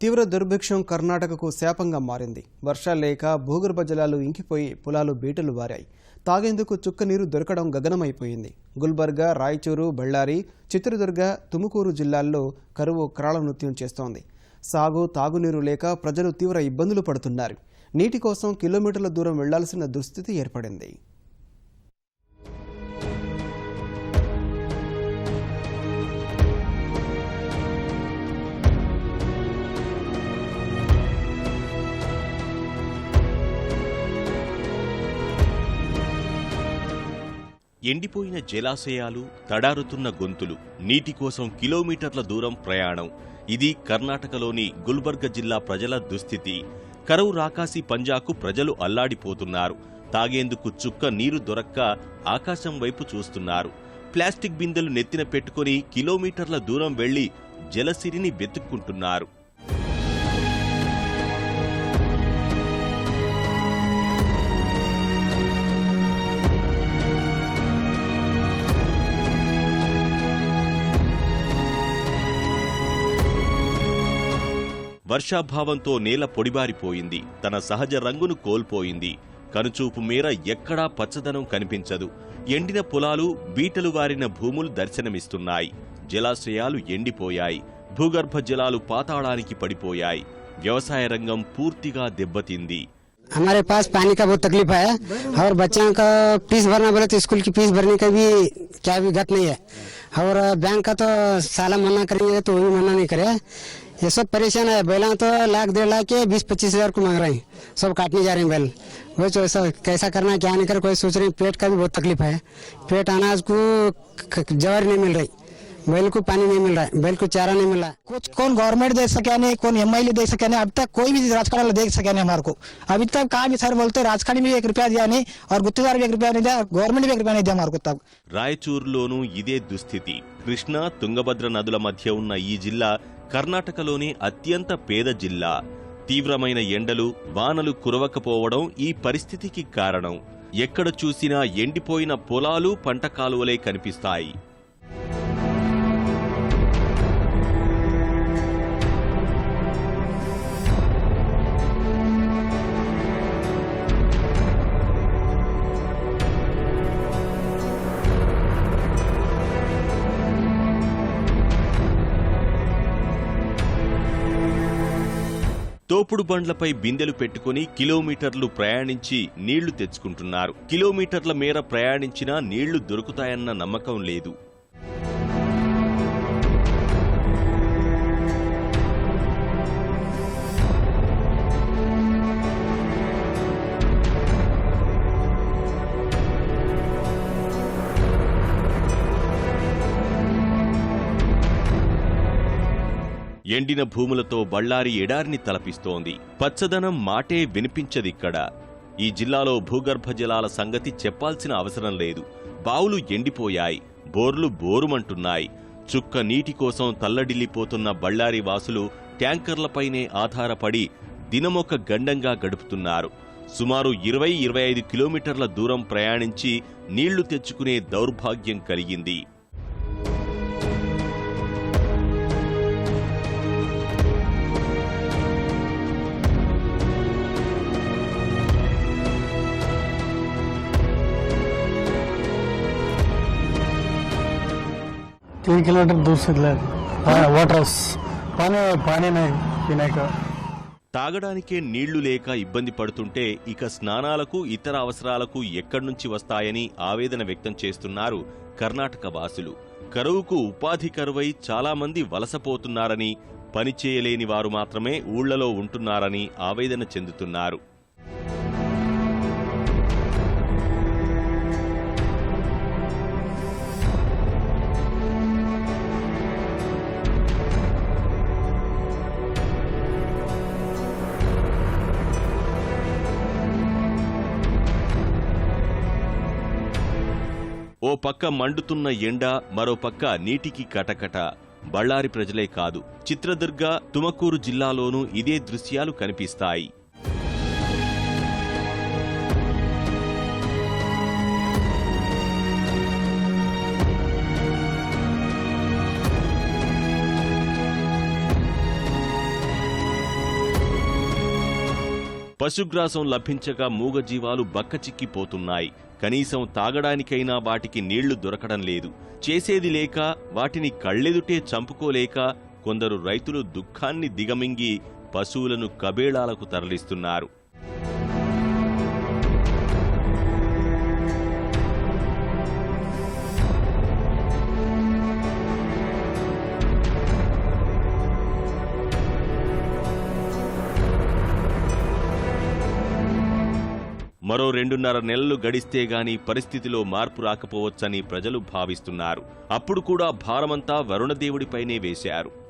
తీవ్ర దుర్భిక్షం కర్ణాటకకు శాపంగా మారింది. వర్షాలు లేక భూగర్భ జలాలు ఇంకిపోయి పొలాలు బీటలు వారాయి. తాగేందుకు చుక్క నీరు దొరకడం గగనమైపోయింది. గుల్బర్గా రాయచూరు బళ్ళారి చిత్రదుర్గ తుముకూరు జిల్లాల్లో కరువు క్రాళ నృత్యం చేస్తోంది. సాగు తాగునీరు లేక ప్రజలు తీవ్ర ఇబ్బందులు పడుతున్నారు. నీటి కోసం కిలోమీటర్ల దూరం వెళ్ళాల్సిన దుస్థితి ఏర్పడింది. ఎండిపోయిన జలాశయాలు తడారుతున్న గొంతులు నీటి కోసం కిలోమీటర్ల దూరం ప్రయాణం. ఇది కర్ణాటకలోని గుల్బర్గ జిల్లా ప్రజల దుస్థితి. కరువు రాకాసి పంజాకు ప్రజలు అల్లాడిపోతున్నారు. తాగేందుకు చుక్క నీరు దొరక్క ఆకాశం వైపు చూస్తున్నారు. ప్లాస్టిక్ బిందెలు నెత్తిన పెట్టుకుని కిలోమీటర్ల దూరం వెళ్ళి జలసిరిని వెతుక్కుంటున్నారు. వర్షాభావంతో నేల పొడిబారిపోయింది తన సహజ రంగును కోల్పోయింది కనుచూపు మేర ఎక్కడా పచ్చదనం కనిపించదు ఎండిన పొలాలు బీటలు వారిన భూములు దర్శనమిస్తున్నాయి జలాశయాలు ఎండిపోయాయి భూగర్భ జలాలు పాతాళానికి పడిపోయాయి వ్యవసాయ రంగం పూర్తిగా దెబ్బతింది हमारे पास पानी का बहुत तकलीफ है और बच्चों का फीस भरना बोले तो स्कूल की फीस भरने का भी क्या भी घट नहीं है और बैंक का तो साला मना करेंगे तो वो भी मना नहीं करे ये सब परेशान है। बैला तो लाख, डेढ़ लाख के बीस, पच्चीस हज़ार को मांग रहे हैं। सब काटने जा रहे हैं बैल। वो तो ऐसा कैसा करना है, क्या नहीं कर कोई सोच रहे हैं। पेट का भी बहुत तकलीफ़ है। पेट अनाज को जवर नहीं मिल रही। बैल को पानी नहीं मिल रहा है बैल को चारा नहीं मिल रहा है कुछ कौन गवर्नमेंट दे सके नहीं कौन एम दे सके नहीं अब तक कोई भी राजकारण वाला दे सके नहीं हमारे को अभी तक कहा भी सर बोलते राजकारण भी एक रुपया दिया नहीं और गुत्तेदार भी एक रुपया नहीं दिया गवर्नमेंट भी एक रुपया नहीं दिया हमारे को तक రాయచూరులోనూ ఇదే దుస్థితి కృష్ణా తుంగభద్ర నదుల మధ్య ఉన్న ఈ జిల్లా కర్ణాటకలోని అత్యంత పేద జిల్లా తీవ్రమైన ఎండలు వానలు కురవకపోవడం ఈ పరిస్థితికి కారణం ఎక్కడ చూసినా ఎండిపోయిన పొలాలు పంట కాలువలే కనిపిస్తాయి తోపుడు బండ్లపై బిందెలు పెట్టుకుని కిలోమీటర్లు ప్రయాణించి నీళ్ళు తెచ్చుకుంటున్నారు. కిలోమీటర్ల మేర ప్రయాణించినా నీళ్ళు దొరుకుతాయన్న నమ్మకం లేదు. ఎండిన భూములతో బళ్ళారి ఎడారిని తలపిస్తోంది. పచ్చదనం మాటే వినిపించదిక్కడ. ఈ జిల్లాలో భూగర్భ జలాల సంగతి చెప్పాల్సిన అవసరం లేదు. బావులు ఎండిపోయాయి. బోర్లు బోరుమంటున్నాయి. చుక్క నీటి కోసం తల్లడిల్లిపోతున్న బళ్ళారి వాసులు ట్యాంకర్లపైనే ఆధారపడి దినమొక గండంగా గడుపుతున్నారు. సుమారు ఇరవై ఇరవై ఐదు కిలోమీటర్ల దూరం ప్రయాణించి నీళ్ళు తెచ్చుకునే దౌర్భాగ్యం కలిగింది. तीन किलोमीटर दूर से ले हाँ, वाटर हाउस पानी पानी नहीं पीने का తాగడానికే నీళ్లు లేక ఇబ్బంది పడుతుంటే ఇక స్నానాలకు ఇతర అవసరాలకు ఎక్కడి నుంచి వస్తాయని ఆవేదన వ్యక్తం చేస్తున్నారు కర్ణాటక వాసులు కరువుకు ఉపాధి కరువై చాలా మంది వలసపోతున్నారని పని చేయలేని వారు మాత్రమే ఊళ్లలో ఉంటున్నారని ఆవేదన చెందుతున్నారు ఓ పక్క మండుతున్న ఎండ మరో పక్క నీటికి కటకట. బళ్ళారి ప్రజలే కాదు. చిత్రదుర్గ తుమకూరు జిల్లాలోనూ ఇదే దృశ్యాలు కనిపిస్తాయి. పశుగ్రాసం లభించక మూగజీవాలు బక్కచిక్కిపోతున్నాయి. కనీసం తాగడానికైనా వాటికి నీళ్ళు దొరకడం లేదు. చేసేది లేక వాటిని కళ్ళెదుటే చంపుకోలేక కొందరు రైతులు దుఃఖాన్ని దిగమింగి పశువులను కబేళాలకు తరలిస్తున్నారు. మరో రెండున్నర నెలలు గడిస్తే గాని పరిస్థితిలో మార్పు రాకపోవచ్చని ప్రజలు భావిస్తున్నారు. అప్పుడు కూడా భారమంతా వరుణదేవుడిపైనే వేశారు.